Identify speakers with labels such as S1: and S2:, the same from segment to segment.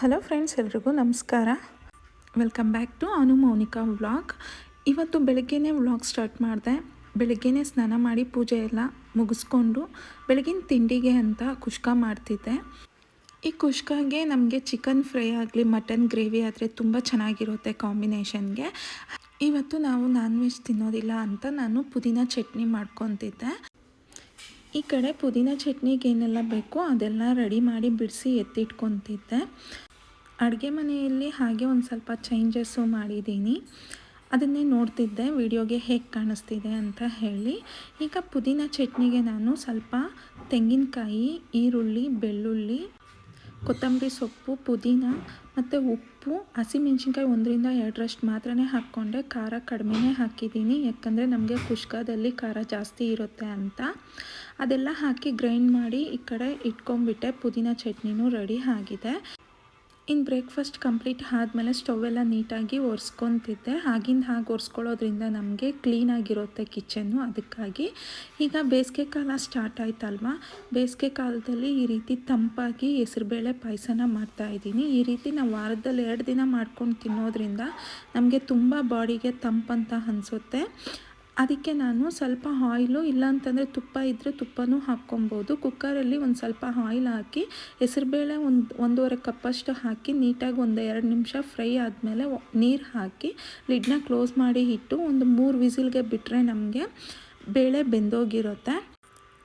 S1: Hello friends, ಎಲ್ರಿಗೂ ನಮಸ್ಕಾರ. Welcome back to Anu Mounika vlog. ಇವತ್ತು ಬೆಳಗ್ಗೆನೇ ವ್ಲಾಗ್ ಸ್ಟಾರ್ಟ್ ಮಾಡಿದೆ. ಬೆಳಗ್ಗೆನೇ ಸ್ನಾನ ಮಾಡಿ ಪೂಜೆ ಎಲ್ಲ ಮುಗಿಸ್ಕೊಂಡು ಬೆಳಗಿನ ತಿಂಡಿಗೆ ಅಂತ ಕುಷ್ಕ ಮಾಡ್ತಿದ್ದೆ. ಈ ಕುಷ್ಕಾಗೆ ನಮಗೆ ಚಿಕನ್ ಫ್ರೈ ಆಗಲಿ, ಮಟನ್ ಗ್ರೇವಿ ಆದರೆ ತುಂಬ ಚೆನ್ನಾಗಿರುತ್ತೆ ಕಾಂಬಿನೇಷನ್ಗೆ. ಇವತ್ತು ನಾವು ನಾನ್ ವೆಜ್ ತಿನ್ನೋದಿಲ್ಲ ಅಂತ ನಾನು ಪುದೀನ ಚಟ್ನಿ ಮಾಡ್ಕೊತಿದ್ದೆ. ಈ ಕಡೆ ಪುದೀನ ಚಟ್ನಿಗೆ ಏನೆಲ್ಲ ಬೇಕೋ ಅದೆಲ್ಲ ರೆಡಿ ಮಾಡಿ ಬಿಡಿಸಿ ಎತ್ತಿಟ್ಕೊತಿದ್ದೆ. ಅಡುಗೆ ಮನೆಯಲ್ಲಿ ಹಾಗೆ ಒಂದು ಸ್ವಲ್ಪ ಚೇಂಜಸ್ಸು ಮಾಡಿದ್ದೀನಿ. ಅದನ್ನೇ ನೋಡ್ತಿದ್ದೆ, ವಿಡಿಯೋಗೆ ಹೇಗೆ ಕಾಣಿಸ್ತಿದೆ ಅಂತ ಹೇಳಿ. ಈಗ ಪುದೀನ ಚಟ್ನಿಗೆ ನಾನು ಸ್ವಲ್ಪ ತೆಂಗಿನಕಾಯಿ, ಈರುಳ್ಳಿ, ಬೆಳ್ಳುಳ್ಳಿ ಕೊತ್ತಂಬರಿ ಸೊಪ್ಪು, ಪುದೀನ ಮತ್ತು ಉಪ್ಪು. ಹಸಿಮೆಣ್ಸಿನ್ಕಾಯಿ ಒಂದರಿಂದ ಎರಡರಷ್ಟು ಮಾತ್ರನೇ ಹಾಕ್ಕೊಂಡೆ. ಖಾರ ಕಡಿಮೆನೇ ಹಾಕಿದ್ದೀನಿ. ಯಾಕಂದರೆ ನಮಗೆ ಕುಷ್ಕದಲ್ಲಿ ಖಾರ ಜಾಸ್ತಿ ಇರುತ್ತೆ ಅಂತ. ಅದೆಲ್ಲ ಹಾಕಿ ಗ್ರೈಂಡ್ ಮಾಡಿ ಈ ಕಡೆ ಇಟ್ಕೊಂಡ್ಬಿಟ್ಟೆ. ಪುದೀನ ಚಟ್ನಿನೂ ರೆಡಿ ಆಗಿದೆ. ಇನ್ನು ಬ್ರೇಕ್ಫಾಸ್ಟ್ ಕಂಪ್ಲೀಟ್ ಆದಮೇಲೆ ಸ್ಟವ್ ಎಲ್ಲ ನೀಟಾಗಿ ಒರೆಸ್ಕೊತಿದ್ದೆ. ಆಗಿಂದ ಹಾಗೆ ಒರೆಸ್ಕೊಳ್ಳೋದ್ರಿಂದ ನಮಗೆ ಕ್ಲೀನಾಗಿರುತ್ತೆ ಕಿಚನ್ನು. ಅದಕ್ಕಾಗಿ ಈಗ ಬೇಸಿಗೆ ಕಾಲ ಸ್ಟಾರ್ಟ್ ಆಯ್ತಲ್ವಾ? ಬೇಸಿಗೆ ಕಾಲದಲ್ಲಿ ಈ ರೀತಿ ತಂಪಾಗಿ ಹೆಸರುಬೇಳೆ ಪಾಯಸನ ಮಾಡ್ತಾಯಿದ್ದೀನಿ ಈ ರೀತಿ ನಾವು ವಾರದಲ್ಲಿ ಎರಡು ದಿನ ಮಾಡ್ಕೊಂಡು ತಿನ್ನೋದ್ರಿಂದ ನಮಗೆ ತುಂಬ ಬಾಡಿಗೆ ತಂಪಂತ ಅನಿಸುತ್ತೆ. ಅದಕ್ಕೆ ನಾನು ಸ್ವಲ್ಪ ಆಯಿಲು, ಇಲ್ಲಾಂತಂದರೆ ತುಪ್ಪ ಇದ್ದರೆ ತುಪ್ಪನೂ ಹಾಕ್ಕೊಬೋದು. ಕುಕ್ಕರಲ್ಲಿ ಒಂದು ಸ್ವಲ್ಪ ಆಯಿಲ್ ಹಾಕಿ ಹೆಸರುಬೇಳೆ ಒಂದು, ಒಂದೂವರೆ ಕಪ್ಪಷ್ಟು ಹಾಕಿ, ನೀಟಾಗಿ ಒಂದು ಎರಡು ನಿಮಿಷ ಫ್ರೈ ಆದಮೇಲೆ ನೀರು ಹಾಕಿ, ಲಿಡ್ನ ಕ್ಲೋಸ್ ಮಾಡಿ ಇಟ್ಟು ಒಂದು ಮೂರು ವಿಸಿಲ್ಗೆ ಬಿಟ್ಟರೆ ನಮಗೆ ಬೇಳೆ ಬೆಂದೋಗಿರುತ್ತೆ.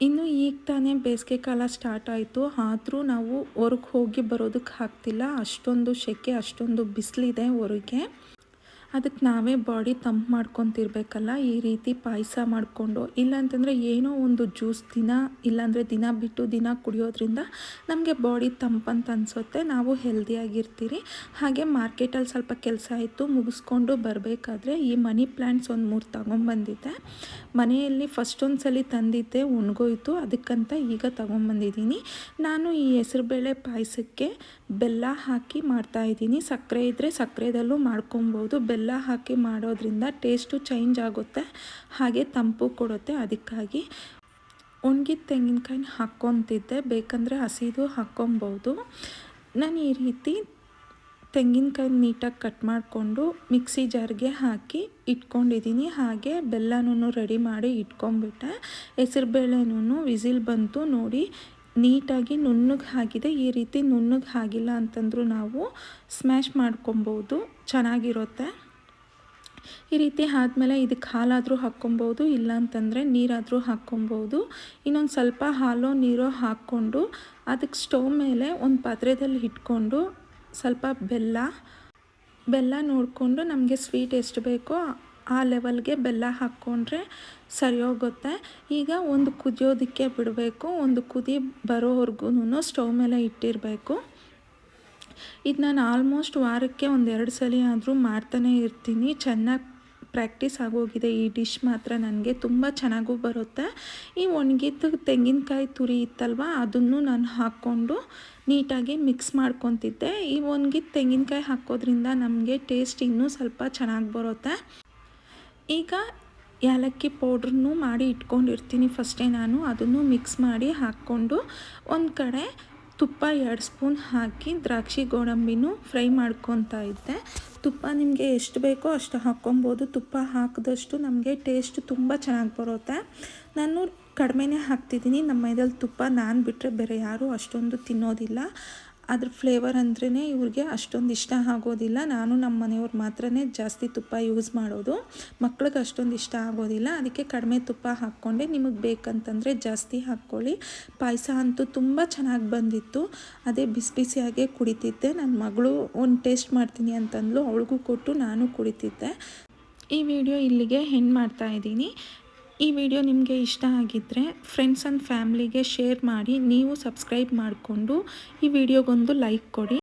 S1: ಇನ್ನು ಈಗ ತಾನೇ ಬೇಸಿಗೆ ಕಾಲ ಸ್ಟಾರ್ಟ್ ಆಯಿತು. ಆದರೂ ನಾವು ಹೊರಗೆ ಹೋಗಿ ಬರೋದಕ್ಕೆ ಆಗ್ತಿಲ್ಲ. ಅಷ್ಟೊಂದು ಸೆಕೆ, ಅಷ್ಟೊಂದು ಬಿಸಿಲಿದೆ ಹೊರಗೆ. ಅದಕ್ಕೆ ನಾವೇ ಬಾಡಿ ತಂಪು ಮಾಡ್ಕೊತಿರ್ಬೇಕಲ್ಲ, ಈ ರೀತಿ ಪಾಯಸ ಮಾಡಿಕೊಂಡು. ಇಲ್ಲಾಂತಂದರೆ ಏನೋ ಒಂದು ಜ್ಯೂಸ್ ದಿನ, ಇಲ್ಲಾಂದರೆ ದಿನ ಬಿಟ್ಟು ದಿನ ಕುಡಿಯೋದ್ರಿಂದ ನಮಗೆ ಬಾಡಿ ತಂಪಂತ ಅನಿಸುತ್ತೆ. ನಾವು ಹೆಲ್ದಿಯಾಗಿರ್ತೀರಿ. ಹಾಗೆ ಮಾರ್ಕೆಟಲ್ಲಿ ಸ್ವಲ್ಪ ಕೆಲಸ ಆಯಿತು, ಮುಗಿಸ್ಕೊಂಡು ಬರಬೇಕಾದ್ರೆ ಈ ಮನಿ ಪ್ಲ್ಯಾಂಟ್ಸ್ ಒಂದು ಮೂರು ತಗೊಂಬಂದಿದ್ದೆ. ಮನೆಯಲ್ಲಿ ಫಸ್ಟ್ ಒಂದು ಸಲ ತಂದಿದ್ದೆ ಒಣಗೋಯ್ತು ಅದಕ್ಕಂತ ಈಗ ತಗೊಂಬಂದಿದ್ದೀನಿ. ನಾನು ಈ ಹೆಸರುಬೇಳೆ ಪಾಯಸಕ್ಕೆ ಬೆಲ್ಲ ಹಾಕಿ ಮಾಡ್ತಾಯಿದ್ದೀನಿ ಸಕ್ಕರೆ ಇದ್ದರೆ ಸಕ್ಕರೆದಲ್ಲೂ ಮಾಡ್ಕೊಬೋದು. ಬೆಲ್ಲ ಹಾಕಿ ಮಾಡೋದ್ರಿಂದ ಟೇಸ್ಟು ಚೇಂಜ್ ಆಗುತ್ತೆ. ಹಾಗೆ ತಂಪು ಕೊಡುತ್ತೆ. ಅದಕ್ಕಾಗಿ ಒಣಗಿದ ತೆಂಗಿನಕಾಯಿನ ಹಾಕ್ಕೊತಿದ್ದೆ. ಬೇಕಂದರೆ ಹಸಿದು ಹಾಕ್ಕೊಬೋದು. ನಾನು ಈ ರೀತಿ ತೆಂಗಿನಕಾಯಿ ನೀಟಾಗಿ ಕಟ್ ಮಾಡಿಕೊಂಡು ಮಿಕ್ಸಿ ಜಾರ್ಗೆ ಹಾಕಿ ಇಟ್ಕೊಂಡಿದ್ದೀನಿ. ಹಾಗೆ ಬೆಲ್ಲನೂ ರೆಡಿ ಮಾಡಿ ಇಟ್ಕೊಂಡ್ಬಿಟ್ಟೆ. ಹೆಸರುಬೇಳೆನೂ ವಿಸಿಲ್ ಬಂತು ನೋಡಿ ನೀಟಾಗಿ ನುಣ್ಣಗೆ ಆಗಿದೆ ಈ ರೀತಿ ನುಣ್ಣಗೆ ಆಗಿಲ್ಲ ಅಂತಂದರೂ ನಾವು ಸ್ಮ್ಯಾಶ್ ಮಾಡ್ಕೊಬೋದು. ಚೆನ್ನಾಗಿರುತ್ತೆ. ಈ ರೀತಿ ಆದಮೇಲೆ ಇದಕ್ಕೆ ಹಾಲಾದರೂ ಹಾಕ್ಕೊಬೋದು ಇಲ್ಲಾಂತಂದರೆ ನೀರಾದರೂ ಹಾಕ್ಕೊಬೋದು. ಇನ್ನೊಂದು ಸ್ವಲ್ಪ ಹಾಲೋ ನೀರೋ ಹಾಕ್ಕೊಂಡು ಅದಕ್ಕೆ ಸ್ಟವ್ ಮೇಲೆ ಒಂದು ಪಾತ್ರೆದಲ್ಲಿ ಇಟ್ಕೊಂಡು ಸ್ವಲ್ಪ ಬೆಲ್ಲ ಬೆಲ್ಲ ನೋಡಿಕೊಂಡು ನಮಗೆ ಸ್ವೀಟ್ ಎಷ್ಟು ಬೇಕೋ ಆ ಲೆವೆಲ್ಗೆ ಬೆಲ್ಲ ಹಾಕ್ಕೊಂಡ್ರೆ ಸರಿ ಹೋಗುತ್ತೆ ಈಗ ಒಂದು ಕುದಿಯೋದಕ್ಕೆ ಬಿಡಬೇಕು, ಒಂದು ಕುದಿ ಬರೋವರೆಗೂ ಸ್ಟವ್ ಮೇಲೆ ಇಟ್ಟಿರಬೇಕು. ಇದು ನಾನು ಆಲ್ಮೋಸ್ಟ್ ವಾರಕ್ಕೆ ಒಂದು ಎರಡು ಸಲ ಆದರೂ ಮಾಡ್ತಾನೆ ಇರ್ತೀನಿ. ಚೆನ್ನಾಗಿ ಪ್ರಾಕ್ಟೀಸ್ ಆಗೋಗಿದೆ ಈ ಡಿಶ್ ಮಾತ್ರ ನನಗೆ, ತುಂಬ ಚೆನ್ನಾಗೂ ಬರುತ್ತೆ. ಈ ಒಣಗಿದ ತೆಂಗಿನಕಾಯಿ ತುರಿ ಇತ್ತಲ್ವ, ಅದನ್ನು ನಾನು ಹಾಕ್ಕೊಂಡು ನೀಟಾಗಿ ಮಿಕ್ಸ್ ಮಾಡ್ಕೊತಿದ್ದೆ. ಈ ಒಣಗಿದ ತೆಂಗಿನಕಾಯಿ ಹಾಕೋದ್ರಿಂದ ನಮಗೆ ಟೇಸ್ಟ್ ಇನ್ನೂ ಸ್ವಲ್ಪ ಚೆನ್ನಾಗಿ ಬರುತ್ತೆ. ಈಗ ಏಲಕ್ಕಿ ಪೌಡ್ರನ್ನು ಮಾಡಿ ಇಟ್ಕೊಂಡಿರ್ತೀನಿ ಫಸ್ಟೇ ನಾನು. ಅದನ್ನು ಮಿಕ್ಸ್ ಮಾಡಿ ಹಾಕ್ಕೊಂಡು ಒಂದು ಕಡೆ ತುಪ್ಪ ಎರಡು ಸ್ಪೂನ್ ಹಾಕಿ ದ್ರಾಕ್ಷಿ ಗೋಡಂಬಿನೂ ಫ್ರೈ ಮಾಡ್ಕೊತಾ ಇದ್ದೆ. ತುಪ್ಪ ನಿಮಗೆ ಎಷ್ಟು ಬೇಕೋ ಅಷ್ಟು ಹಾಕ್ಕೊಬೋದು. ತುಪ್ಪ ಹಾಕಿದಷ್ಟು ನಮಗೆ ಟೇಸ್ಟ್ ತುಂಬ ಚೆನ್ನಾಗಿ ಬರುತ್ತೆ. ನಾನು ಕಡಿಮೆನೇ ಹಾಕ್ತಿದ್ದೀನಿ. ನಮ್ಮ ಮೈದಲ್ಲಿ ತುಪ್ಪ ನಾನು ಬಿಟ್ಟರೆ ಬೇರೆ ಯಾರೂ ಅಷ್ಟೊಂದು ತಿನ್ನೋದಿಲ್ಲ. ಅದ್ರ ಫ್ಲೇವರ್ ಅಂದ್ರೇ ಇವ್ರಿಗೆ ಅಷ್ಟೊಂದು ಇಷ್ಟ ಆಗೋದಿಲ್ಲ. ನಾನು ನಮ್ಮ ಮನೆಯವ್ರು ಮಾತ್ರನೇ ಜಾಸ್ತಿ ತುಪ್ಪ ಯೂಸ್ ಮಾಡೋದು. ಮಕ್ಳಿಗೆ ಅಷ್ಟೊಂದು ಇಷ್ಟ ಆಗೋದಿಲ್ಲ. ಅದಕ್ಕೆ ಕಡಿಮೆ ತುಪ್ಪ ಹಾಕ್ಕೊಂಡೆ. ನಿಮಗೆ ಬೇಕಂತಂದರೆ ಜಾಸ್ತಿ ಹಾಕ್ಕೊಳ್ಳಿ. ಪಾಯಸ ಅಂತೂ ತುಂಬ ಚೆನ್ನಾಗಿ ಬಂದಿತ್ತು. ಅದೇ ಬಿಸಿ ಬಿಸಿಯಾಗೆ ಕುಡಿತಿದ್ದೆ. ನನ್ನ ಮಗಳು ಒಂದು ಟೇಸ್ಟ್ ಮಾಡ್ತೀನಿ ಅಂತಂದ್ಲು. ಅವಳಿಗೂ ಕೊಟ್ಟು ನಾನು ಕುಡಿತಿದ್ದೆ. ಈ ವಿಡಿಯೋ ಇಲ್ಲಿಗೆ ಹೆಣ್ಣು ಮಾಡ್ತಾ ಇದ್ದೀನಿ. ಈ ವಿಡಿಯೋ ನಿಮಗೆ ಇಷ್ಟ ಆಗಿದ್ದರೆ ಫ್ರೆಂಡ್ಸ್ ಆ್ಯಂಡ್ ಫ್ಯಾಮ್ಲಿಗೆ ಶೇರ್ ಮಾಡಿ, ನೀವು ಸಬ್ಸ್ಕ್ರೈಬ್ ಮಾಡಿಕೊಂಡು ಈ ವಿಡಿಯೋಗೊಂದು ಲೈಕ್ ಕೊಡಿ.